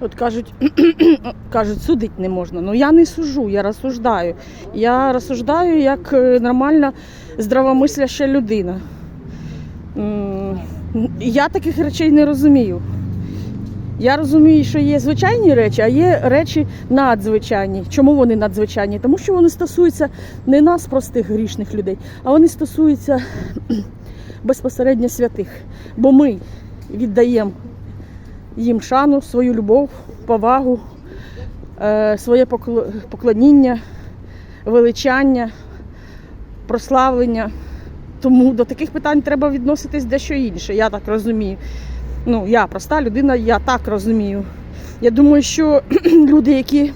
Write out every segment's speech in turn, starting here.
От кажуть, кажуть, судити не можна. Ну я не сужу, я розсуждаю. Я розсуждаю як е, нормальна здравомисляща людина. Я таких речей не розумію. Я розумію, що є звичайні речі, а є речі надзвичайні. Чому вони надзвичайні? Тому що вони стосуються не нас, простих грішних людей, а вони стосуються безпосередньо святих. Бо ми віддаємо їм шану, свою любов, повагу, е, своє покло- поклоніння, величання, прославлення. Тому до таких питань треба відноситись дещо інше, я так розумію. Ну, я проста людина, я так розумію. Я думаю, що люди, які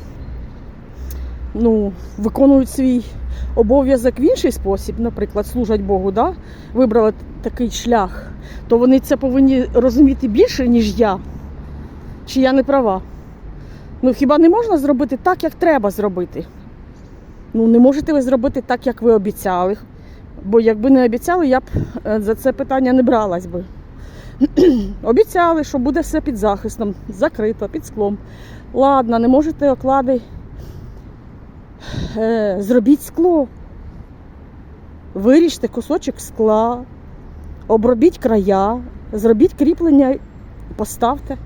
ну, виконують свій обов'язок в інший спосіб, наприклад, служать Богу, да? вибрали такий шлях, то вони це повинні розуміти більше, ніж я. Чи я не права? Ну хіба не можна зробити так, як треба зробити? Ну, не можете ви зробити так, як ви обіцяли. Бо якби не обіцяли, я б е, за це питання не бралась би. Обіцяли, що буде все під захистом, закрито, під склом. Ладно, не можете оклади. Е, зробіть скло. Виріжте кусочок скла, обробіть края, зробіть кріплення, поставте.